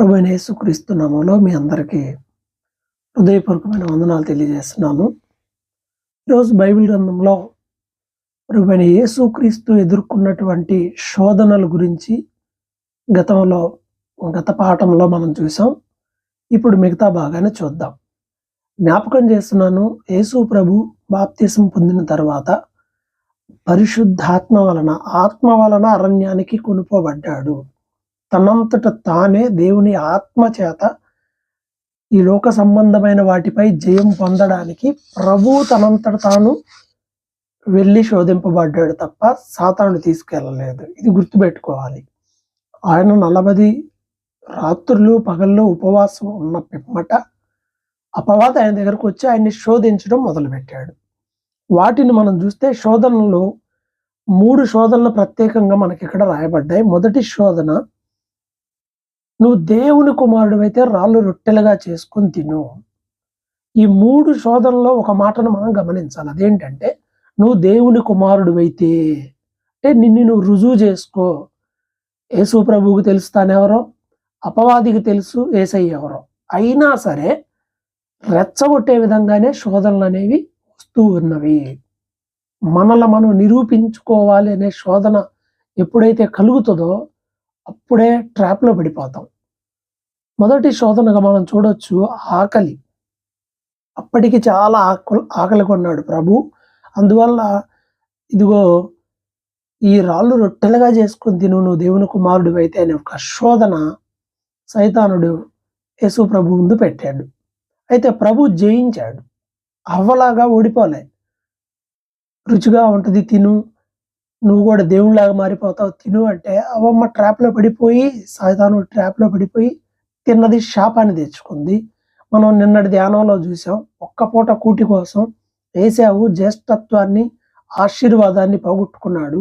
ప్రభు యేసుక్రీస్తు నామంలో మీ అందరికీ హృదయపూర్వకమైన వందనాలు తెలియజేస్తున్నాను ఈరోజు బైబిల్ గ్రంథంలో ప్రభు యేసుక్రీస్తు ఎదుర్కొన్నటువంటి శోధనల గురించి గతంలో గత పాఠంలో మనం చూసాం. ఇప్పుడు మిగతా భాగాన్ని చూద్దాం. జ్ఞాపకం చేస్తున్నాను యేసు ప్రభు బాప్తిసం పొందిన తర్వాత పరిశుద్ధాత్మ వలన ఆత్మ వలన అరణ్యానికి కొనుకోబడ్డాడు తనంతట తానే దేవుని ఆత్మ చేత ఈ లోక సంబంధమైన వాటిపై జయం పొందడానికి ప్రభు తనంతట తాను వెళ్ళి శోధింపబడ్డాడు తప్ప సాతాను తీసుకెళ్ళలేదు. ఇది గుర్తుపెట్టుకోవాలి. ఆయన నలభది రాత్రులు పగల్లో ఉపవాసం ఉన్న పిమ్మట అపవాద ఆయన దగ్గరకు వచ్చి ఆయన్ని శోధించడం మొదలుపెట్టాడు. వాటిని మనం చూస్తే శోధనలో మూడు శోధనలు ప్రత్యేకంగా మనకి ఇక్కడ రాయబడ్డాయి. మొదటి శోధన నువ్వు దేవుని కుమారుడు అయితే రాళ్ళు రొట్టెలుగా చేసుకొని తిను. ఈ మూడు శోధనలో ఒక మాటను మనం గమనించాలి. అదేంటంటే నువ్వు దేవుని కుమారుడు అయితే అంటే నిన్ను నువ్వు రుజువు చేసుకో. యేసు ప్రభువుకి తెలుసు తానెవరో అపవాదికి తెలుసు ఏసయ్య ఎవరో. అయినా సరే రెచ్చగొట్టే విధంగానే శోధనలు అనేవి వస్తూ ఉన్నవి. మనల్ని మనం నిరూపించుకోవాలి అనే శోధన ఎప్పుడైతే కలుగుతుందో అప్పుడే ట్రాప్లో పడిపోతాం. మొదటి శోధనగా మనం చూడొచ్చు ఆకలి. అప్పటికి చాలా ఆకలి ఆకలి కొన్నాడు ప్రభు. అందువల్ల ఇదిగో ఈ రాళ్ళు రొట్టెలుగా చేసుకుని తిను నువ్వు దేవుని కుమారుడు అయితే అనే ఒక శోధన సైతానుడు యేసు ప్రభు ముందు పెట్టాడు. అయితే ప్రభు జయించాడు. అవ్వలాగా ఓడిపోలే. రుచిగా ఉంటుంది తిను. నువ్వు కూడా దేవునిలాగా మారిపోతావు తిను అంటే అవమ్మ ట్రాప్లో పడిపోయి సాయితాను ట్రాప్లో పడిపోయి తిన్నది శాపాన్ని తెచ్చుకుంది మనం నిన్నటి ధ్యానంలో చూసాం ఒక్క పూట కూటి కోసం ఏసావు జ్యేష్ఠత్వాన్ని ఆశీర్వాదాన్ని పోగొట్టుకున్నాడు.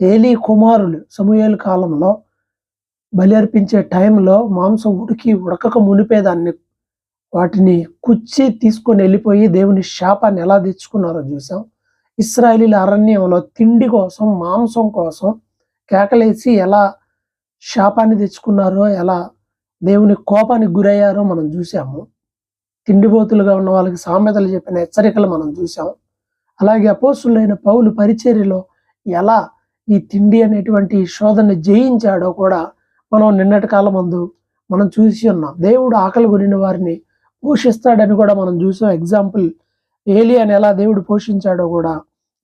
ఏలీ కుమారులు సమూహేలు కాలంలో బలి అర్పించే టైంలో మాంసం ఉడికి ఉడకక మునిపేదాన్ని వాటిని కుచ్చి తీసుకొని వెళ్ళిపోయి దేవుని శాపాన్ని ఎలా తెచ్చుకున్నారో చూసాం. ఇస్రాయలీల అరణ్యంలో తిండి కోసం మాంసం కోసం కేకలేసి ఎలా శాపాన్ని తెచ్చుకున్నారో ఎలా దేవుని కోపానికి గురయ్యారో మనం చూసాము తిండిపోతులుగా ఉన్న వాళ్ళకి సామెతలు చెప్పిన హెచ్చరికలు మనం చూసాం అలాగే అపోసులైన పౌలు పరిచర్యలో ఎలా ఈ తిండి అనేటువంటి శోధన జయించాడో కూడా మనం నిన్నటి కాలం ముందు మనం చూసి ఉన్నాం. దేవుడు ఆకలి కొనిన వారిని పోషిస్తాడని కూడా మనం చూసాం. ఎగ్జాంపుల్ ఏలియన్ ఎలా దేవుడు పోషించాడో కూడా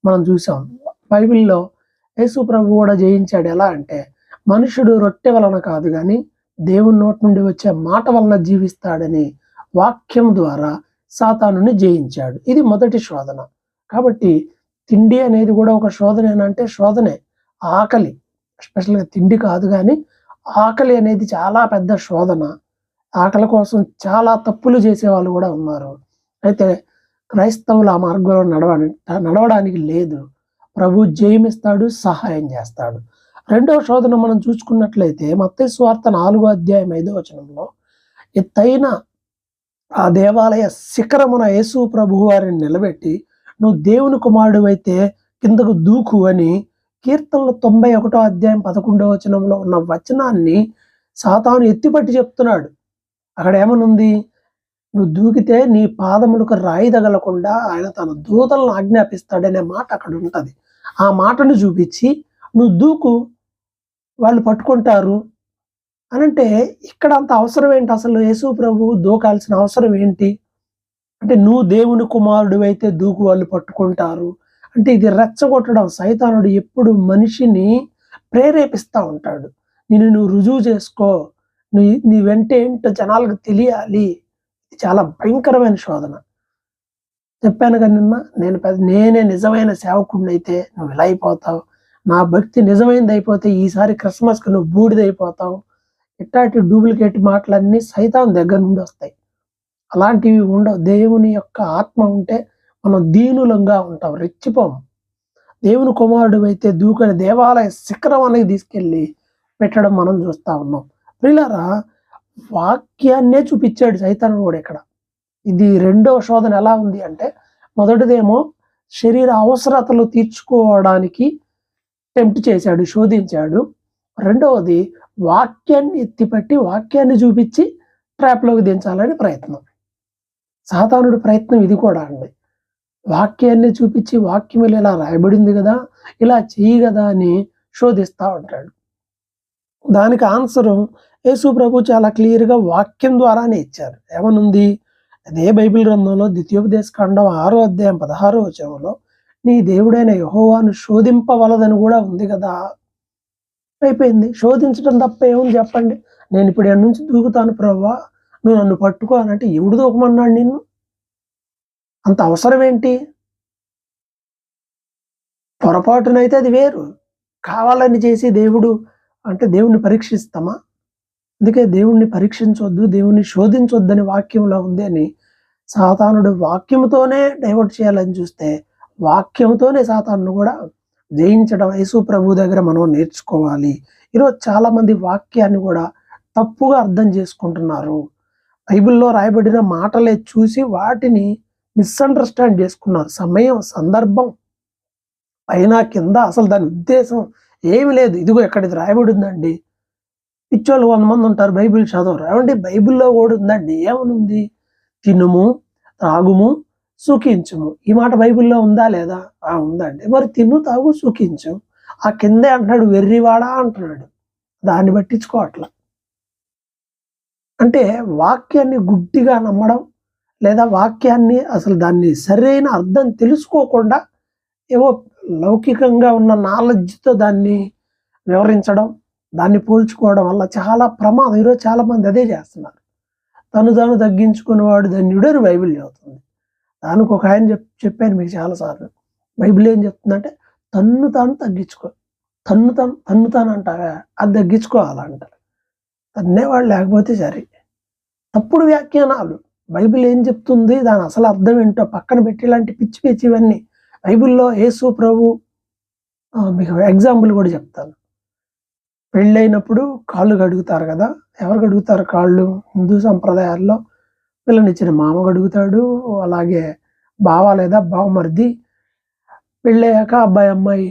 మనం చూసాం. బైబిల్లో యేసు ప్రభు కూడా జయించాడు. ఎలా అంటే మనుషుడు రొట్టె వలన కాదు కానీ దేవుని నోటి నుండి వచ్చే మాట వలన జీవిస్తాడని వాక్యం ద్వారా సాతానుని జయించాడు. ఇది మొదటి శోధన. కాబట్టి తిండి అనేది కూడా ఒక శోధన శోధనే. ఆకలి. స్పెషల్గా తిండి కాదు కానీ ఆకలి అనేది చాలా పెద్ద శోధన. ఆకలి కోసం చాలా తప్పులు చేసే వాళ్ళు కూడా ఉన్నారు. అయితే క్రైస్తవులు ఆ మార్గంలో నడవడానికి నడవడానికి లేదు. ప్రభు జయమిస్తాడు సహాయం చేస్తాడు. రెండవ శోధన మనం చూసుకున్నట్లయితే మత్తయి స్వార్థ నాలుగో అధ్యాయం ఐదో వచనంలో ఎత్తైన ఆ దేవాలయ శిఖరమున యేసు ప్రభు వారిని నిలబెట్టి నువ్వు దేవుని కుమారుడు అయితే కిందకు దూకు అని కీర్తనలు తొంభై ఒకటో అధ్యాయం పదకొండవ వచనంలో ఉన్న వచనాన్ని సాతాను ఎత్తిపట్టి చెప్తున్నాడు. అక్కడ ఏమనుంది? నువ్వు దూకితే నీ పాదములకు రాయి తగలకుండా ఆయన తన దూతలను ఆజ్ఞాపిస్తాడనే మాట అక్కడ ఉంటుంది. ఆ మాటను చూపించి నువ్వు దూకు వాళ్ళు పట్టుకుంటారు అనంటే ఇక్కడ అంత అవసరం ఏంటి? అసలు యేసు ప్రభు దూకాల్సిన అవసరం ఏంటి? అంటే నువ్వు దేవుని కుమారుడు అయితే దూకు వాళ్ళు పట్టుకుంటారు. అంటే ఇది రెచ్చగొట్టడం సైతానుడు ఎప్పుడు మనిషిని ప్రేరేపిస్తూ ఉంటాడు. నిన్ను నువ్వు రుజువు చేసుకో. నీ నీ వెంట ఏంటో జనాలకు తెలియాలి. ఇది చాలా భయంకరమైన శోధన. చెప్పాను కదా నిన్న నేను పెద్ద నేనే నిజమైన సేవకుడిని అయితే నువ్వు ఇలా అయిపోతావు. నా భక్తి నిజమైనది అయిపోతే ఈసారి క్రిస్మస్కి నువ్వు బూడిదైపోతావు. ఇట్లాంటి డూప్లికేట్ మాటలన్నీ సైతాన్ దగ్గర నుండి వస్తాయి. అలాంటివి ఉండవు. దేవుని యొక్క ఆత్మ ఉంటే మనం దీనులంగా ఉంటాం. రెచ్చిపోం. దేవుని కుమారుడు అయితే దూకని దేవాలయ శిఖరం అనేది తీసుకెళ్ళి పెట్టడం మనం చూస్తా ఉన్నాం. ప్రియులారా వాక్యాన్నే చూపించాడు సైతాను కూడా ఇక్కడ. ఇది రెండో శోధన ఎలా ఉంది అంటే మొదటిదేమో శరీర అవసరతలు తీర్చుకోవడానికి టెంప్ట్ చేశాడు శోధించాడు. రెండవది వాక్యాన్ని ఎత్తిపట్టి వాక్యాన్ని చూపించి ట్రాప్లోకి దించాలని ప్రయత్నం. సాతానుడి ప్రయత్నం ఇది కూడా అండి. వాక్యాన్ని చూపించి వాక్యం ఇలా రాయబడింది కదా ఇలా చెయ్యి కదా అని శోధిస్తూ ఉంటాడు. దానికి ఆన్సరు యేసు ప్రభు చాలా క్లియర్గా వాక్యం ద్వారానే ఇచ్చారు. ఏమనుంది? అదే బైబిల్ గ్రంథంలో ద్వితీయోపదేశ ఖండం ఆరో అధ్యాయం పదహారో వచనంలో నీ దేవుడైన యహోవాను శోధింపవలదని కూడా ఉంది కదా. అయిపోయింది. శోధించడం తప్ప ఏముంది చెప్పండి. నేను ఇప్పుడు ఎన్ని నుంచి దూకుతాను ప్రవ్వా? నువ్వు నన్ను పట్టుకో అని అంటే ఎవడు దూకమన్నాడు నిన్ను? అంత అవసరం ఏంటి? పొరపాటునైతే అది వేరు. కావాలని చేసి దేవుడు అంటే దేవుణ్ణి పరీక్షిస్తామా? అందుకే దేవుణ్ణి పరీక్షించొద్దు దేవుణ్ణి శోధించొద్దని వాక్యంలో ఉంది అని సాతానుడు వాక్యంతోనే డైవర్ట్ చేయాలని చూస్తే వాక్యంతోనే సాతాను కూడా జయించడం యేసు ప్రభు దగ్గర మనం నేర్చుకోవాలి. ఈరోజు చాలామంది వాక్యాన్ని కూడా తప్పుగా అర్థం చేసుకుంటున్నారు. బైబిల్లో రాయబడిన మాటలే చూసి వాటిని మిస్అండర్స్టాండ్ చేసుకున్నారు. సమయం సందర్భం పైన కింద అసలు దాని ఉద్దేశం ఏమి లేదు. ఇదిగో ఎక్కడిది రాయబడి ఉందండి పిచ్చోళ్ళు వంద మంది ఉంటారు బైబిల్ చదవరు. ఏమండి? బైబిల్లో కూడా ఉందండి. ఏమనుంది? తినుము త్రాగుము సుఖించుము. ఈ మాట బైబిల్లో ఉందా లేదా? ఆ ఉందండి మరి తిను తాగు సుఖించు. ఆ కిందే అంటున్నాడు వెర్రివాడా అంటున్నాడు. దాన్ని పట్టించుకోవట్లా అంటే వాక్యాన్ని గుడ్డిగా నమ్మడం లేదా వాక్యాన్ని అసలు దాన్ని సరైన అర్థం తెలుసుకోకుండా ఏవో లౌకికంగా ఉన్న నాలెడ్జ్తో దాన్ని వివరించడం దాన్ని పోల్చుకోవడం వల్ల చాలా ప్రమాదం. ఈరోజు చాలా మంది అదే చేస్తున్నారు. తను తాను తగ్గించుకునేవాడు ధన్యుడని అని బైబిల్ అవుతుంది. దానికి ఒక ఆయన చెప్ చెప్పాను మీకు చాలాసార్లు బైబిల్ ఏం చెప్తుందంటే తన్ను తాను తగ్గించుకో. తన్ను తను తన్ను తాను అంటారా అది తగ్గించుకోవాలంట. తన్నేవాడు లేకపోతే సరే. తప్పుడు వ్యాఖ్యానాలు. బైబిల్ ఏం చెప్తుంది? దాని అసలు అర్థం ఏంటో పక్కన పెట్టి ఇలాంటి పిచ్చి పిచ్చి ఇవన్నీ. బైబిల్లో యేసు ప్రభు మీకు ఎగ్జాంపుల్ కూడా చెప్తాను. పెళ్ళైనప్పుడు కాళ్ళు కడుగుతారు కదా? ఎవరు కడుగుతారు కాళ్ళు? హిందూ సంప్రదాయాల్లో పిల్లనిచ్చిన మామ అడుగుతాడు అలాగే బావ లేదా బావమరిది పెళ్ళయ్యాక అబ్బాయి అమ్మాయి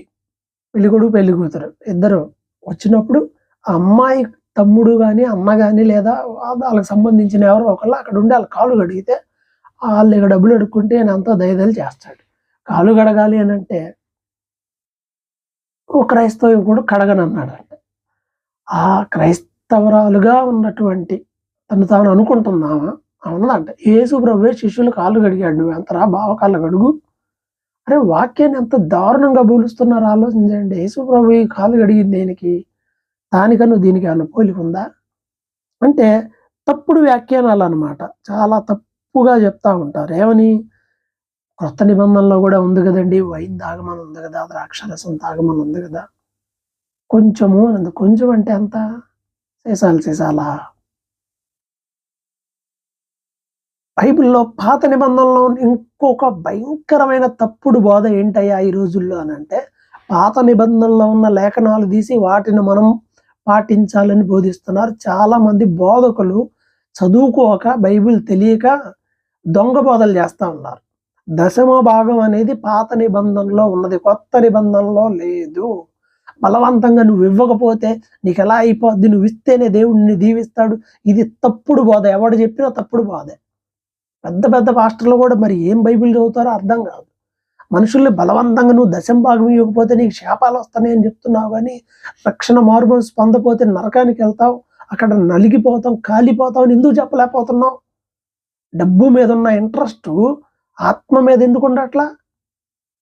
పెళ్ళి కొడుకు పెళ్ళి కూతురు ఇద్దరు వచ్చినప్పుడు ఆ అమ్మాయి తమ్ముడు కానీ అన్న కానీ లేదా వాళ్ళకి సంబంధించిన ఎవరో ఒకళ్ళు అక్కడ ఉండి వాళ్ళ కాలు కడిగితే వాళ్ళు ఇక డబ్బులు అడుక్కుంటే నేను అంతా దయదలు చేస్తాడు. కాలు కడగాలి అని అంటే ఓ క్రైస్తవం కూడా కడగనన్నాడు అంటే ఆ క్రైస్తవరాలుగా ఉన్నటువంటి తను తాను అనుకుంటున్నామా అవునదంట. యేసు ప్రభు శిష్యులు కాళ్ళు కడిగాడు. నువ్వు ఎంతరా బావ కాళ్ళు కడుగు. అరే వాక్యాన్ని ఎంత దారుణంగా బోలుస్తున్నారు ఆలోచించండి. యేసు ప్రభు ఈ కాళ్ళు కడిగింది దేనికి? దానికన్నా దీనికి ఏమైనా పోలిక ఉందా? అంటే తప్పుడు వ్యాఖ్యానాలు అనమాట చాలా తప్పుగా చెప్తా ఉంటారు. ఏమని? కొత్త నిబంధనలో కూడా ఉంది కదండి. వైన్ తాగమని ఉంది కదా. ద్రాక్షరసం తాగమని ఉంది కదా. కొంచెము కొంచెం అంటే ఎంత? సీసాలు సీసాలా? బైబిల్లో పాత నిబంధనలో ఇంకొక భయంకరమైన తప్పుడు బోధ ఏంటయ్యా ఈ రోజుల్లో అని అంటే పాత నిబంధనలో ఉన్న లేఖనాలు తీసి వాటిని మనం పాటించాలని బోధిస్తున్నారు. చాలా మంది బోధకులు చదువుకోక బైబిల్ తెలియక దొంగ బోధలు చేస్తూ ఉన్నారు. దశమ భాగం అనేది పాత నిబంధనలో ఉన్నది కొత్త నిబంధనలో లేదు. బలవంతంగా నువ్వు ఇవ్వకపోతే నీకు ఎలా అయిపోద్ది? నువ్వు ఇస్తేనే దేవుడిని దీవిస్తాడు. ఇది తప్పుడు బోధ. ఎవడు చెప్పినా తప్పుడు బోధే. పెద్ద పెద్ద పాస్టర్లు కూడా మరి ఏం బైబిల్ చదువుతారో అర్థం కాదు. మనుషుల్ని బలవంతంగా నువ్వు దశం భాగం ఇవ్వకపోతే నీకు శాపాలు వస్తాయి అని చెప్తున్నావు కానీ రక్షణ మార్గం పొందపోతే నరకానికి వెళ్తావు అక్కడ నలిగిపోతాం కాలిపోతావు అని ఎందుకు చెప్పలేకపోతున్నావు? డబ్బు మీద ఉన్న ఇంట్రెస్ట్ ఆత్మ మీద ఎందుకు ఉండట్లా?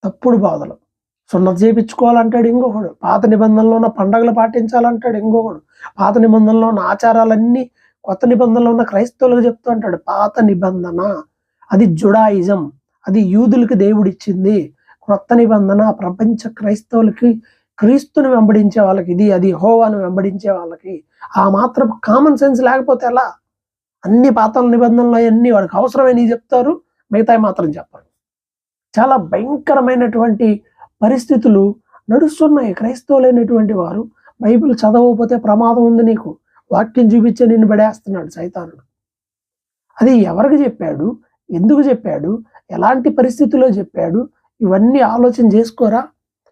తప్పుడు బాధలు. సున్నత చేయించుకోవాలంటాడు ఇంకొకడు. పాత నిబంధనలో ఉన్న పండగలు పాటించాలంటాడు ఇంకొకడు. పాత నిబంధనలో ఉన్న ఆచారాలన్నీ కొత్త నిబంధనలో ఉన్న క్రైస్తవులకు చెప్తూ అంటాడు పాత నిబంధన అది జుడాయిజం అది యూదులకి దేవుడిచ్చింది. కొత్త నిబంధన ప్రపంచ క్రైస్తవులకి క్రీస్తుని వెంబడించే వాళ్ళకి ఇది అది హోవాను వెంబడించే వాళ్ళకి. ఆ మాత్రం కామన్ సెన్స్ లేకపోతే ఎలా? అన్ని పాత నిబంధనలు అన్నీ వాడికి అవసరమైనవి చెప్తారు మిగతాయి మాత్రం చెప్పరు. చాలా భయంకరమైనటువంటి పరిస్థితులు నడుస్తున్నాయి. క్రైస్తవులైనటువంటి వారు బైబిల్ చదవకపోతే ప్రమాదం ఉంది నీకు. వాక్యం చూపించే నిన్ను పడేస్తున్నాడు సైతానుడు. అది ఎవరికి చెప్పాడు? ఎందుకు చెప్పాడు? ఎలాంటి పరిస్థితుల్లో చెప్పాడు? ఇవన్నీ ఆలోచన చేసుకోరా?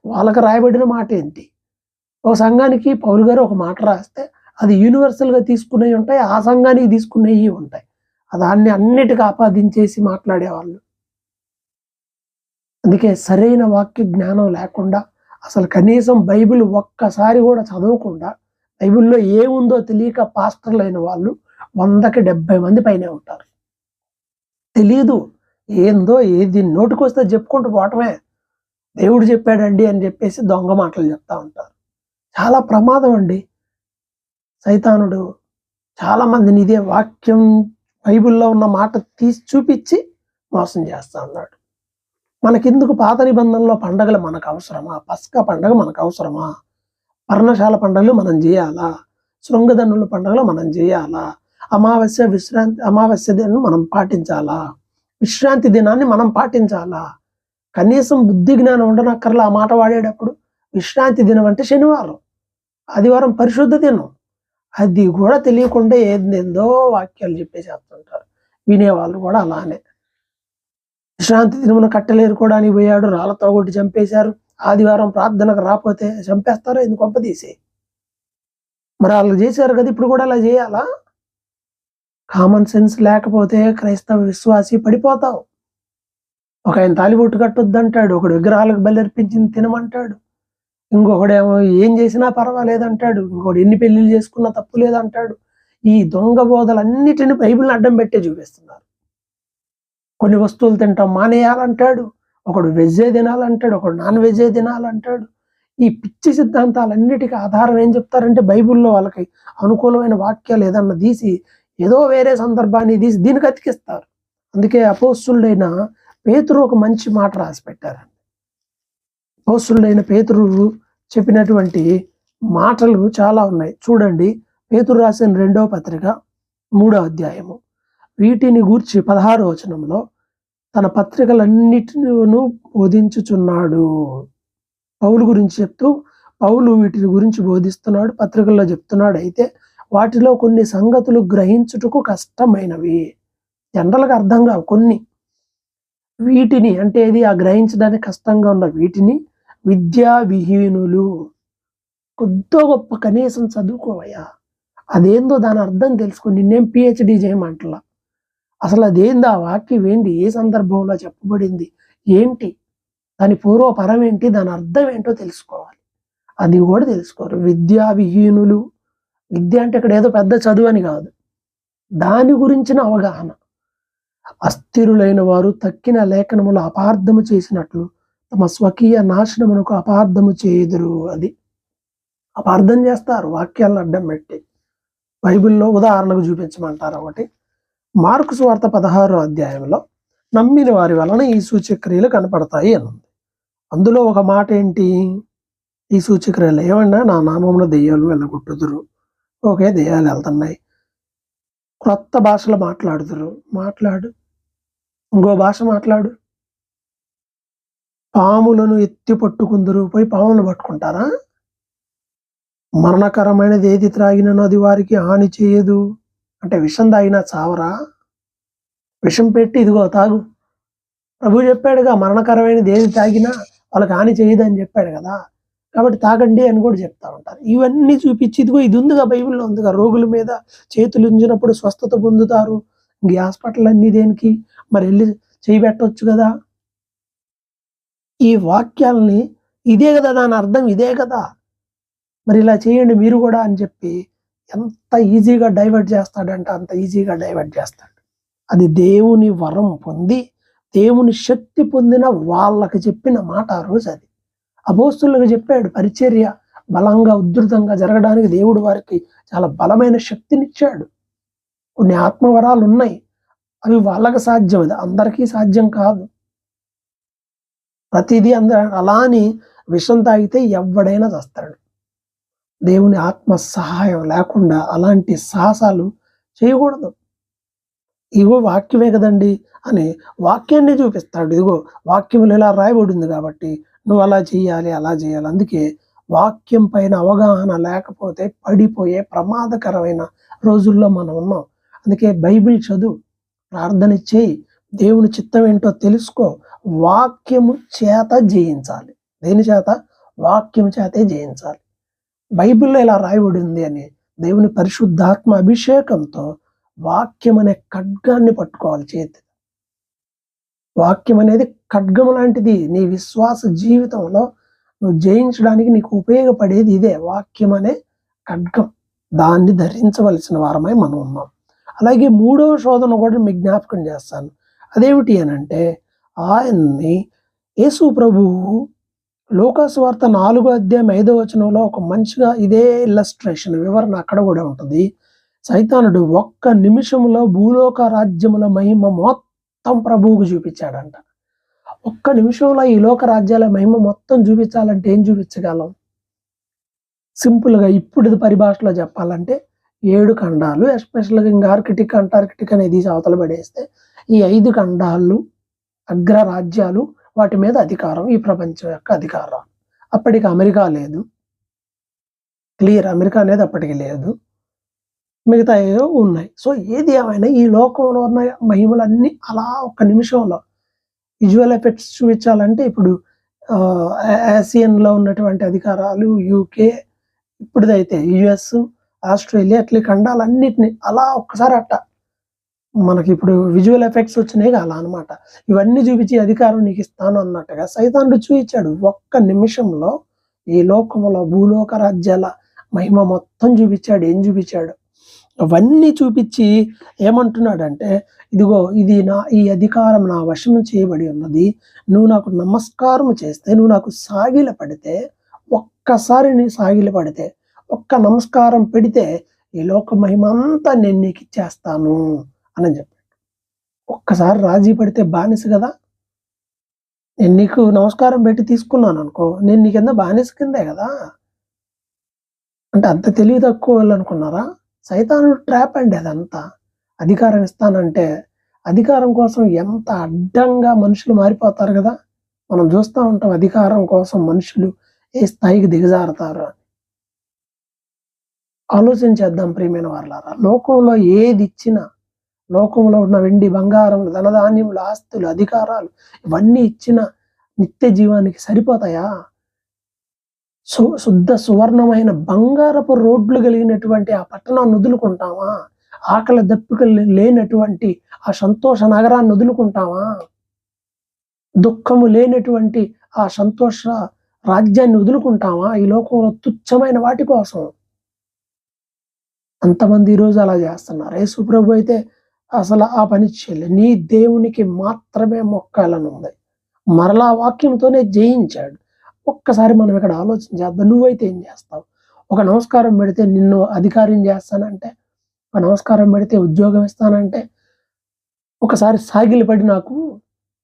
వాళ్ళకి రాయబడిన మాట ఏంటి? ఒక సంఘానికి పౌరు గారు ఒక మాట రాస్తే అది యూనివర్సల్గా తీసుకునేవి ఉంటాయి ఆ సంఘానికి తీసుకునేవి ఉంటాయి. దాన్ని అన్నిటికీ ఆపాదించేసి మాట్లాడేవాళ్ళు. అందుకే సరైన వాక్య జ్ఞానం లేకుండా అసలు కనీసం బైబిల్ ఒక్కసారి కూడా చదవకుండా బైబిల్లో ఏముందో తెలియక పాస్టర్లు అయిన వాళ్ళు వందకి డెబ్బై మంది పైనే ఉంటారు. తెలియదు ఏందో ఏది నోటికొస్తే చెప్పుకుంటూ పోవటమే. దేవుడు చెప్పాడండి అని చెప్పేసి దొంగ మాటలు చెప్తా ఉంటారు. చాలా ప్రమాదం అండి. సైతానుడు చాలా మందిని ఇదే వాక్యం బైబిల్లో ఉన్న మాట తీసి చూపించి మోసం చేస్తా ఉన్నాడు. మనకెందుకు పాత నిబంధనలో పండగలు మనకు అవసరమా? పస్కా పండగ మనకు అవసరమా? పర్ణశాల పండుగలు మనం చేయాలా? శృంగధనుల పండుగలు మనం చేయాలా? అమావాస్య విశ్రాంతి అమావాస్య దినం మనం పాటించాలా? విశ్రాంతి దినాన్ని మనం పాటించాలా? కనీసం బుద్ధి జ్ఞానం ఉండనక్కర్లా ఆ మాట వాడేటప్పుడు? విశ్రాంతి దినం అంటే శనివారం. ఆదివారం పరిశుద్ధ దినం. అది కూడా తెలియకుండా ఏందేందో వాక్యాలు చెప్పేసేస్తుంటారు వినేవాళ్ళు కూడా అలానే. విశ్రాంతి దినమున కట్టలేరుకోవడానికి పోయాడు రాళ్ళతో కొట్టి చంపేశారు. ఆదివారం ప్రార్థనకు రాకపోతే చంపేస్తారో ఎందుకు పంపదీసి మరి వాళ్ళు చేశారు కదా ఇప్పుడు కూడా అలా చేయాలా? కామన్ సెన్స్ లేకపోతే క్రైస్తవ విశ్వాసి పడిపోతావు ఒక ఆయన తాలిబొట్టు కట్టొద్దు అంటాడు ఒకడు విగ్రహాలకు బలర్పించింది తినమంటాడు. ఇంకొకడేమో ఏం చేసినా పర్వాలేదు అంటాడు ఇంకొకడు ఎన్ని పెళ్ళిళ్ళు చేసుకున్నా తప్పు లేదంటాడు. ఈ దొంగ బోధలన్నిటిని బైబిల్ని అడ్డం పెట్టే చూపిస్తున్నారు. కొన్ని వస్తువులు తింటాం మానేయాలంటాడు ఒకడు వెజ్జే తినాలంటాడు ఒకడు నాన్ వెజ్జే తినాలంటాడు. ఈ పిచ్చి సిద్ధాంతాలన్నిటికీ ఆధారం ఏం చెప్తారంటే బైబిల్లో వాళ్ళకి అనుకూలమైన వాక్యాలు ఏదన్నా తీసి ఏదో వేరే సందర్భాన్ని తీసి దీనికి అతికిస్తారు. అందుకే అపోస్తుడైన పేతురు ఒక మంచి మాట రాసి పెట్టారండి. అపోస్తుడైన పేతురు చెప్పినటువంటి మాటలు చాలా ఉన్నాయి. చూడండి పేతురు రాసిన రెండవ పత్రిక మూడో అధ్యాయము. వీటిని గూర్చి పదహారో వచనంలో తన పత్రికలన్నిటిను బోధించుచున్నాడు. పౌలు గురించి చెప్తూ పౌలు వీటిని గురించి బోధిస్తున్నాడు పత్రికల్లో చెప్తున్నాడు. అయితే వాటిలో కొన్ని సంగతులు గ్రహించుటకు కష్టమైనవి. జనరల్గా అర్థం కావు. కొన్ని. వీటిని అంటే ఇది ఆ గ్రహించడానికి కష్టంగా ఉన్న వీటిని విద్యా విహీనులు కొద్దో గొప్ప కనీసం చదువుకోవయ్యా. అదేందో దాని అర్థం తెలుసుకుని నిన్నేం పిహెచ్డి చేయమంటలా. అసలు అదేంది ఆ వాక్యం? ఏంటి ఏ సందర్భంలో చెప్పబడింది? ఏంటి? దాని పూర్వపరం ఏంటి? దాని అర్థం ఏంటో తెలుసుకోవాలి. అది కూడా తెలుసుకోరు విద్యా విహీనులు. విద్య అంటే ఇక్కడ ఏదో పెద్ద చదువు అని కాదు. దాని గురించిన అవగాహన. అస్థిరులైన వారు తక్కిన లేఖనములు అపార్థము చేసినట్లు తమ స్వకీయ నాశనమునకు అపార్థము చేయుదురు అది. అపార్థం చేస్తారు. వాక్యాలను అడ్డం పెట్టి. బైబిల్లో ఉదాహరణకు చూపించమంటారు ఒకటి. మార్కు స్వార్థ పదహారో అధ్యాయంలో నమ్మిన వారి వలన ఈ సూచక్రియలు కనపడతాయి అని ఉంది అందులో ఒక మాట ఏంటి? ఈ సూచక్రియలు ఏమన్నా నా నామంలో దెయ్యాలు వెళ్ళగొట్టుదురు? ఓకే దెయ్యాలు వెళ్తున్నాయి. క్రొత్త భాషలో మాట్లాడుదురు. మాట్లాడు. ఇంకో భాష మాట్లాడు. పాములను ఎత్తి పట్టుకుందరు. పోయి పాములను పట్టుకుంటారా? మరణకరమైనది ఏది త్రాగినను అది వారికి హాని చేయదు. అంటే విషం తాగినా చావరా? విషం పెట్టి ఇదిగో తాగు. ప్రభు చెప్పాడుగా మరణకరమైనది ఏది తాగినా వాళ్ళకి హాని చేయదు అని చెప్పాడు కదా. కాబట్టి తాగండి అని కూడా చెప్తా ఉంటారు. ఇవన్నీ చూపించి ఇదిగో ఇది ఉందిగా బైబిల్లో ఉందిగా. రోగుల మీద చేతులు ఉంచినప్పుడు స్వస్థత పొందుతారు. ఇంక హాస్పిటల్ అన్ని దేనికి? మరి వెళ్ళి చేయి పెట్టవచ్చు కదా. ఈ వాక్యాలని ఇదే కదా దాని అర్థం ఇదే కదా. మరి ఇలా చేయండి మీరు కూడా అని చెప్పి ఎంత ఈజీగా డైవర్ట్ చేస్తాడంటే అంత ఈజీగా డైవర్ట్ చేస్తాడు. అది దేవుని వరం పొంది దేవుని శక్తి పొందిన వాళ్ళకి చెప్పిన మాట ఆ రోజు అది. అపోస్తులకు చెప్పాడు పరిచర్య బలంగా ఉధృతంగా జరగడానికి దేవుడు వారికి చాలా బలమైన శక్తినిచ్చాడు. కొన్ని ఆత్మవరాలు ఉన్నాయి. అవి వాళ్ళకి సాధ్యం అది అందరికీ సాధ్యం కాదు. ప్రతిదీ అందరూ అలా అని విషం తాగితే ఎవడైనా చస్తాడు. దేవుని ఆత్మ సహాయం లేకుండా అలాంటి సాహసాలు చేయకూడదు. ఇగో వాక్యమే కదండి అని వాక్యాన్ని చూపిస్తాడు. ఇదిగో వాక్యములు ఇలా రాయబడింది కాబట్టి నువ్వు అలా చేయాలి అలా చేయాలి. అందుకే వాక్యం పైన అవగాహన లేకపోతే పడిపోయే ప్రమాదకరమైన రోజుల్లో మనం ఉన్నాం. అందుకే బైబిల్ చదువు ప్రార్థన చేయి దేవుని చిత్తం ఏంటో తెలుసుకో వాక్యము చేత జయించాలి. దేని చేత? వాక్యము చేతే జయించాలి. బైబిల్లో ఇలా రాయబడి ఉంది అని దేవుని పరిశుద్ధాత్మ అభిషేకంతో వాక్యం అనే ఖడ్గాన్ని పట్టుకోవాలి చేతి. వాక్యం అనేది ఖడ్గం లాంటిది. నీ విశ్వాస జీవితంలో నువ్వు జయించడానికి నీకు ఉపయోగపడేది ఇదే. వాక్యం అనే ఖడ్గం. దాన్ని ధరించవలసిన వారమై మనం ఉన్నాం. అలాగే మూడవ శోధన కూడా మీకు జ్ఞాపకం చేస్తాను. అదేమిటి అని అంటే ఆయన్ని యేసు ప్రభువు లోకాసువార్త నాలుగో అధ్యాయం ఐదో వచనంలో ఒక మంచిగా ఇదే ఇల్లస్ట్రేషన్ వివరణ అక్కడ కూడా ఉంటుంది. సైతానుడు ఒక్క నిమిషంలో భూలోక రాజ్యముల మహిమ మొత్తం ప్రభువుకు చూపించాడంట. ఒక్క నిమిషంలో ఈ లోక రాజ్యాల మహిమ మొత్తం చూపించాలంటే ఏం చూపించగలం? సింపుల్గా ఇప్పుడు పరిభాషలో చెప్పాలంటే ఏడు ఖండాలు ఎస్పెషల్గా ఇంకా ఆర్కిటిక్ అంటార్కిటిక్ అనేది అవతల పడేస్తే ఈ ఐదు ఖండాలు అగ్ర రాజ్యాలు వాటి మీద అధికారం ఈ ప్రపంచం యొక్క అధికారం. అప్పటికి అమెరికా లేదు. క్లియర్ అమెరికా అనేది అప్పటికి లేదు. మిగతా ఏవో ఉన్నాయి. సో ఏది ఏమైనా ఈ లోకంలో ఉన్న మహిమలన్నీ అలా ఒక్క నిమిషంలో విజువల్ ఎఫెక్ట్స్ చూపించాలంటే ఇప్పుడు ఆసియన్లో ఉన్నటువంటి అధికారాలు యూకే ఇప్పుడుదైతే యుఎస్ ఆస్ట్రేలియా అట్లా ఈ ఖండాలన్నిటిని అలా ఒక్కసారి అట్ట మనకి ఇప్పుడు విజువల్ ఎఫెక్ట్స్ వచ్చినాయి కదా అలా అనమాట ఇవన్నీ చూపించి అధికారం నీకు ఇస్తాను అన్నట్టుగా సైతానుడు చూపించాడు ఒక్క నిమిషంలో ఈ లోకంలో భూలోక రాజ్యాల మహిమ మొత్తం చూపించాడు. ఏం చూపించాడు? అవన్నీ చూపించి ఏమంటున్నాడంటే ఇదిగో ఇది నా ఈ అధికారం నా వశం చేయబడి ఉన్నది. నువ్వు నాకు నమస్కారం చేస్తే నువ్వు నాకు సాగిల పడితే ఒక్కసారి నీ సాగిల పడితే ఒక్క నమస్కారం పెడితే ఈ లోక మహిమ అంతా నేను నీకు ఇచ్చేస్తాను. అని చెప్పాడు. ఒక్కసారి రాజీ పడితే బానిస కదా? నేను నీకు నమస్కారం పెట్టి తీసుకున్నాను అనుకో నేను నీ కింద బానిస కిందే కదా? అంటే అంత తెలివి తక్కువ వాళ్ళు అనుకున్నారా? సైతాను ట్రాప్ అండి అదంతా. అధికారం ఇస్తానంటే అధికారం కోసం ఎంత అడ్డంగా మనుషులు మారిపోతారు కదా? మనం చూస్తూ ఉంటాం అధికారం కోసం మనుషులు ఏ స్థాయికి దిగజారుతారు అని. ఆలోచించేద్దాం ప్రియమైన వాళ్ళారా లోకంలో ఏది ఇచ్చినా లోకంలో ఉన్న వెండి బంగారం ధనధాన్యములు ఆస్తులు అధికారాలు ఇవన్నీ ఇచ్చిన నిత్య జీవానికి సరిపోతాయా? సు శుద్ధ సువర్ణమైన బంగారపు రోడ్లు కలిగినటువంటి ఆ పట్టణాన్ని వదులుకుంటామా? ఆకలి దప్పికలు లేనటువంటి ఆ సంతోష నగరాన్ని వదులుకుంటామా? దుఃఖము లేనటువంటి ఆ సంతోష రాజ్యాన్ని వదులుకుంటామా? ఈ లోకంలో తుచ్చమైన వాటి కోసం. అంతమంది ఈరోజు అలా చేస్తున్నారు. యేసు ప్రభు అయితే అసలు ఆ పని చేయలేదు నీ దేవునికి మాత్రమే మొక్కాలని ఉంది మరలా వాక్యంతోనే జయించాడు. ఒక్కసారి మనం ఇక్కడ ఆలోచన చేద్దాం. నువ్వైతే ఏం చేస్తావు? ఒక నమస్కారం పెడితే నిన్ను అధికారం చేస్తానంటే ఒక నమస్కారం పెడితే ఉద్యోగం ఇస్తానంటే ఒకసారి సాగిలి పడి నాకు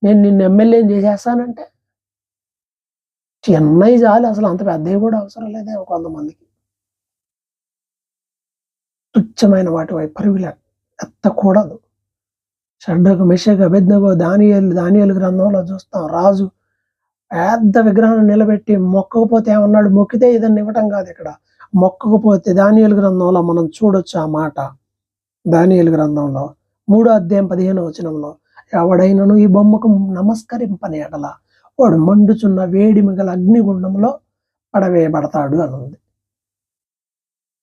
నేను నిన్ను ఎమ్మెల్యే చేసేస్తానంటే చెన్నై చాలు అసలు అంత పెద్దవి కూడా అవసరం లేదే కొంతమందికి. తుచ్చమైన వాటి వైపు పరుగులు ఎత్తకూడదు. షడ్డకు మెషకు అభిజ్ఞకు దానియలు దానియలు గ్రంథంలో చూస్తాం. రాజు పెద్ద విగ్రహాన్ని నిలబెట్టి మొక్కకపోతే ఏమన్నాడు? మొక్కితే ఇదని ఇవ్వటం కాదు ఇక్కడ. మొక్కకపోతే దానియలు గ్రంథంలో మనం చూడొచ్చు ఆ మాట. దానియలు గ్రంథంలో మూడో అధ్యాయం పదిహేను వచనంలో ఎవడైనను ఈ బొమ్మకు నమస్కరింపని ఎడల వాడు మండుచున్న వేడిమిగల అగ్నిగుండంలో పడవేయబడతాడు అని ఉంది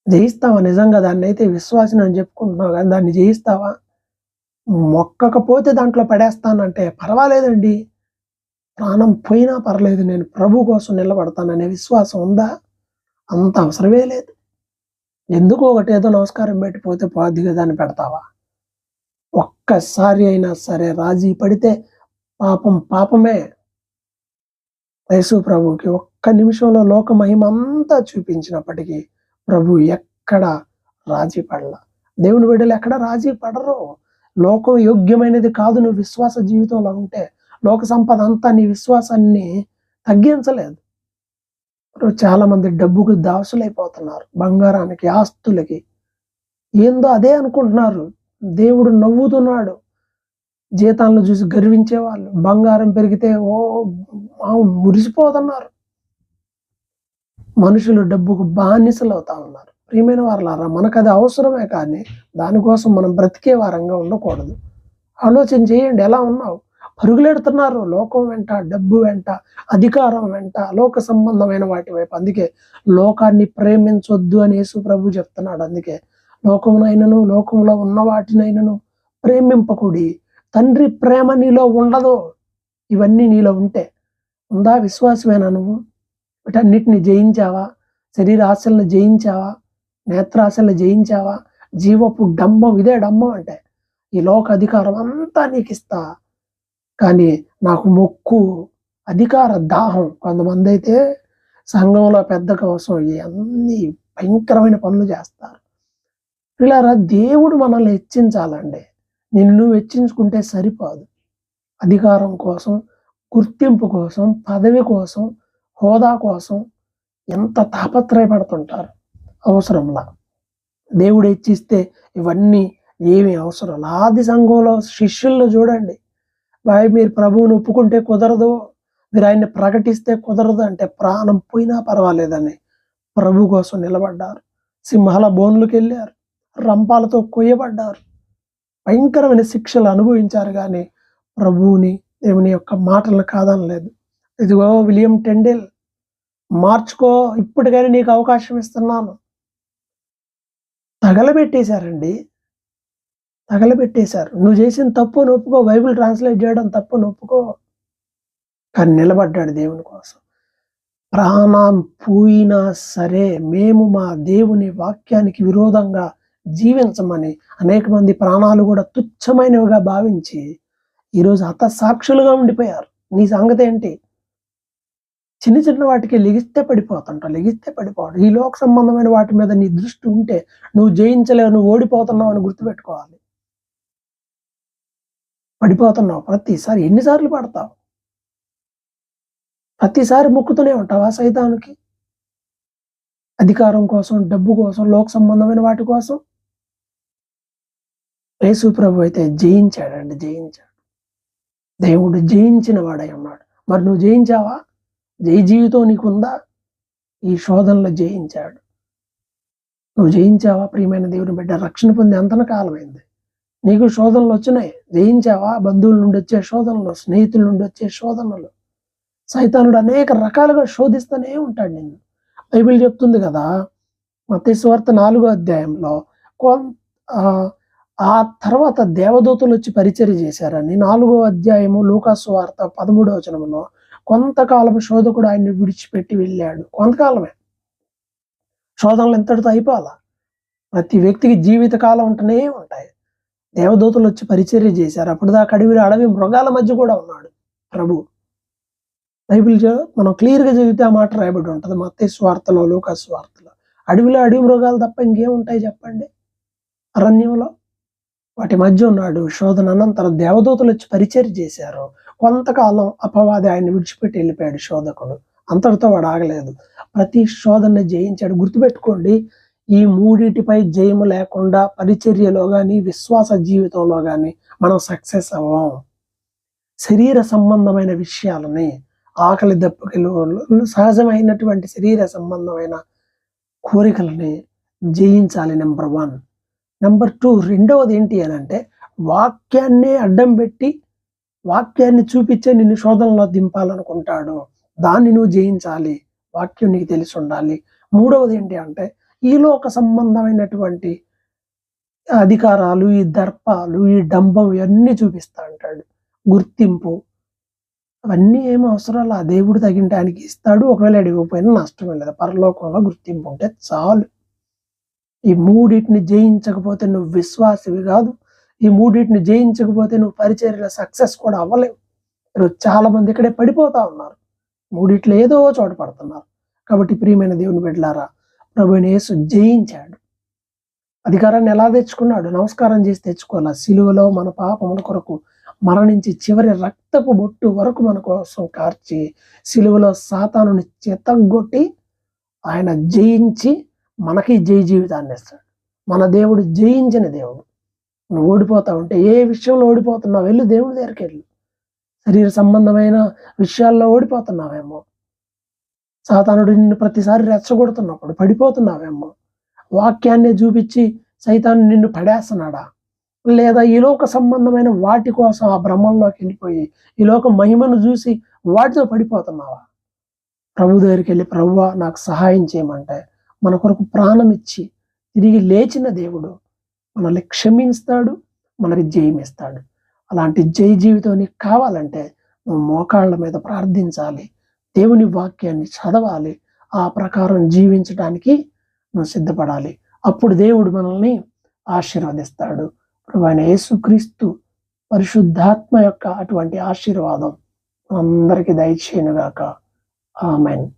జయిస్తావా? నిజంగా దాన్ని అయితే విశ్వాసం అని చెప్పుకుంటున్నావు కానీ దాన్ని జయిస్తావా? మొక్కకపోతే దాంట్లో పడేస్తానంటే పర్వాలేదండి. ప్రాణం పోయినా పర్లేదు నేను ప్రభు కోసం నిలబడతాననే విశ్వాసం ఉందా? అంత అవసరమే లేదు. ఎందుకు ఒకటి ఏదో నమస్కారం పెట్టిపోతే పోద్దిగా దాన్ని పెడతావా? ఒక్కసారి అయినా సరే రాజీ పడితే పాపం పాపమే. యేసు ప్రభుకి ఒక్క నిమిషంలో లోక మహిమ అంతా చూపించినప్పటికీ ప్రభు ఎక్కడ రాజీ పడల? దేవుని బిడ్డలు ఎక్కడ రాజీ పడరు? లోకం యోగ్యమైనది కాదు నువ్వు విశ్వాస జీవితంలో ఉంటే. లోక సంపద అంతా నీ విశ్వాసాన్ని తగ్గించలేదు. చాలా మంది డబ్బుకు దాసులైపోతున్నారు బంగారానికి ఆస్తులకి. ఏందో అదే అనుకుంటున్నారు. దేవుడు నవ్వుతున్నాడు. జీతాలను చూసి గర్వించే వాళ్ళు బంగారం పెరిగితే ఓ మురిసిపోతున్నారు. మనుషులు డబ్బుకు బానిసలు అవుతా ఉన్నారు. ప్రియమైన వారులారా మనకు అది అవసరమే కానీ దానికోసం మనం బ్రతికే వారంగా ఉండకూడదు. ఆలోచన చేయండి ఎలా ఉన్నావు? పరుగులెడుతున్నారు లోకం వెంట డబ్బు వెంట అధికారం వెంట లోక సంబంధమైన వాటి వైపు. అందుకే లోకాన్ని ప్రేమించొద్దు అని యేసు ప్రభు చెప్తున్నాడు. అందుకే లోకమునైనను లోకంలో ఉన్న వాటినైనను ప్రేమింపకుడి. తండ్రి ప్రేమ నీలో ఉండదు. ఇవన్నీ నీలో ఉంటే ఉందా విశ్వాసమేనా నువ్వు? వీటన్నిటిని జయించావా? శరీర ఆశలను జయించావా? నేత్రాశలను జయించావా? జీవపు డంబం ఇదే డంబం అంటే ఈ లోక అధికారం అంతా నీకు ఇస్తా కానీ నాకు మొక్కు అధికార దాహం కొంతమంది అయితే సంఘంలో పెద్ద కోసం అన్ని భయంకరమైన పనులు చేస్తారు. ఇలా దేవుడు మనల్ని హెచ్చించాలండి. నిన్ను నువ్వు హెచ్చించుకుంటే సరిపోదు. అధికారం కోసం గుర్తింపు కోసం పదవి కోసం హోదా కోసం ఎంత తాపత్రయపడుతుంటారు అవసరంలా. దేవుడు ఇచ్చిస్తే ఇవన్నీ ఏమి అవసరం. ఆది సంఘంలో శిష్యుల్లో చూడండి. బాయ్ మీరు ప్రభువుని ఒప్పుకుంటే కుదరదు. మీరు ఆయన్ని ప్రకటిస్తే కుదరదు అంటే ప్రాణం పోయినా పర్వాలేదని ప్రభు కోసం నిలబడ్డారు. సింహాల బోన్లకు వెళ్ళారు. రంపాలతో కొయ్యబడ్డారు. భయంకరమైన శిక్షలు అనుభవించారు కానీ ప్రభువుని దేవుని యొక్క మాటలను కాదనలేదు. ఇదిగో విలియం టెండెల్ మార్చుకో ఇప్పటికైనా నీకు అవకాశం ఇస్తున్నాను. తగలబెట్టేశారండి. తగలబెట్టేశారు. నువ్వు చేసిన తప్పు నొప్పుకో బైబిల్ ట్రాన్స్లేట్ చేయడం తప్పు నొప్పుకో. కానీ నిలబడ్డాడు దేవుని కోసం. ప్రాణం పోయినా సరే మేము మా దేవుని వాక్యానికి విరోధంగా జీవించమని అనేక మంది ప్రాణాలు కూడా తుచ్చమైనవిగా భావించి ఈరోజు అత సాక్షులుగా ఉండిపోయారు. నీ సంగతి ఏంటి? చిన్న చిన్న వాటికి లెగిస్తే పడిపోతుంటావు లెగిస్తే పడిపోవడం. ఈ లోక సంబంధమైన వాటి మీద నీ దృష్టి ఉంటే నువ్వు జయించలేవు నువ్వు ఓడిపోతున్నావు అని గుర్తుపెట్టుకోవాలి. పడిపోతున్నావు ప్రతిసారి. ఎన్నిసార్లు పడతావు? ప్రతిసారి మొక్కుతూనే ఉంటావా సైతానికి? అధికారం కోసం డబ్బు కోసం లోక సంబంధమైన వాటి కోసం? యేసు ప్రభు అయితే జయించాడండి జయించాడు. దేవుడు జయించిన వాడై ఉన్నాడు. మరి నువ్వు జయించావా? జయ జీవితం నీకుందా? ఈ శోధనలో జయించాడు. నువ్వు జయించావా? ప్రియమైన దేవుని బిడ్డ రక్షణ పొంది అంతన కాలమైంది? నీకు శోధనలు వచ్చినాయి? జయించావా? బంధువుల నుండి వచ్చే శోధనలు స్నేహితుల నుండి వచ్చే శోధనలు. సైతానుడు అనేక రకాలుగా శోధిస్తూనే ఉంటాడు నిన్ను. బైబిల్ చెప్తుంది కదా మతేశ్వార్త నాలుగో అధ్యాయంలో కొం- ఆ ఆ తర్వాత దేవదూతలు వచ్చి పరిచర్య చేశారని నాలుగో అధ్యాయము లూకాసు వార్త పదమూడవ వచనంలో కొంతకాలం శోధకుడు ఆయన్ని విడిచిపెట్టి వెళ్ళాడు. కొంతకాలమే. శోధనలు ఎంతటితో అయిపోవాలా? ప్రతి వ్యక్తికి జీవిత కాలం ఉంటూనే ఉంటాయి. దేవదూతలు వచ్చి పరిచర్య చేశారు. అప్పుడు దాకా అడవి అడవి మృగాల మధ్య కూడా ఉన్నాడు ప్రభు. బైబిల్ మనం క్లియర్గా చదివితే ఆ మాట రాయబడి ఉంటుంది. మత్తే స్వార్థలో లోక స్వార్థలో. అడవిలో అడవి మృగాలు తప్ప ఇంకేముంటాయి చెప్పండి? అరణ్యంలో? వాటి మధ్య ఉన్నాడు. శోధన అనంతరం దేవదూతలు వచ్చి పరిచర్య చేశారు. కొంతకాలం అపవాది ఆయన విడిచిపెట్టి వెళ్ళిపోయాడు శోధకుడు. అంతటితో వాడు ఆగలేదు. ప్రతి శోధన జయించాడు. గుర్తుపెట్టుకోండి ఈ మూడిటిపై జయము లేకుండా పరిచర్యలో కానీ విశ్వాస జీవితంలో కానీ మనం సక్సెస్ అవ్వం. శరీర సంబంధమైన విషయాలని ఆకలి దెబ్బకిలు సహజమైనటువంటి శరీర సంబంధమైన కోరికలని జయించాలి నెంబర్ వన్. నెంబర్ టూ రెండవది ఏంటి అని అంటే వాక్యాన్నే అడ్డం పెట్టి వాక్యాన్ని చూపించే నిన్ను శోధనలో దింపాలనుకుంటాడు. దాన్ని నువ్వు జయించాలి. వాక్యం నీకు తెలిసి ఉండాలి. మూడవది ఏంటి అంటే ఈ లోక సంబంధమైనటువంటి అధికారాలు ఈ దర్పాలు ఈ డంబం ఇవన్నీ చూపిస్తా అంటాడు. గుర్తింపు. అవన్నీ ఏం అవసరాలు? ఆ దేవుడు తగిన ఇస్తాడు. ఒకవేళ అడిగిపోయినా నష్టం లేదు. పరలోకంలో గుర్తింపు ఉంటే చాలు. ఈ మూడింటిని జయించకపోతే నువ్వు విశ్వాసవి కాదు. ఈ మూడింటిని జయించకపోతే నువ్వు పరిచర్యలో సక్సెస్ కూడా అవ్వలేవు. ఈరోజు చాలా మంది ఇక్కడే పడిపోతా ఉన్నారు. మూడిట్లో ఏదో చోట పడుతున్నారు. కాబట్టి ప్రియమైన దేవుని బిడ్డలారా ప్రభుని యేసు జయించాడు. అధికారాన్ని ఎలా తెచ్చుకున్నాడు? నమస్కారం చేసి తెచ్చుకోవాలా? సిలువలో మన పాపముల కొరకు మరణించి చివరి రక్తపు బొట్టు వరకు మన కోసం కార్చి సిలువలో సాతానుని చెత్తగొట్టి ఆయన జయించి మనకి జయ జీవితాన్ని ఇస్తాడు. మన దేవుడు జయించిన దేవుడు. నువ్వు ఓడిపోతా ఉంటే ఏ విషయంలో ఓడిపోతున్నావు? వెళ్ళు దేవుడి దగ్గరికి వెళ్ళు. శరీర సంబంధమైన విషయాల్లో ఓడిపోతున్నావేమో. సాతానుడు నిన్ను ప్రతిసారి రెచ్చగొడుతున్నప్పుడు పడిపోతున్నావేమో. వాక్యాన్ని చూపించి సైతాన్ని నిన్ను పడేస్తున్నాడా? లేదా ఈ లోక సంబంధమైన వాటి కోసం ఆ భ్రమంలోకి వెళ్ళిపోయి ఈ లోక మహిమను చూసి వాటితో పడిపోతున్నావా? ప్రభు దగ్గరికి వెళ్ళి ప్రభువ నాకు సహాయం చేయమంటే మన కొరకు ప్రాణం ఇచ్చి తిరిగి లేచిన దేవుడు మనల్ని క్షమిస్తాడు మనకి జయమిస్తాడు. అలాంటి జయ జీవితం నీకు కావాలంటే నువ్వు మోకాళ్ళ మీద ప్రార్థించాలి దేవుని వాక్యాన్ని చదవాలి ఆ ప్రకారం జీవించడానికి నువ్వు సిద్ధపడాలి. అప్పుడు దేవుడు మనల్ని ఆశీర్వదిస్తాడు. ఆయన యేసుక్రీస్తు పరిశుద్ధాత్మ యొక్క అటువంటి ఆశీర్వాదం అందరికీ దయచేయనుగాక. ఆమెన్.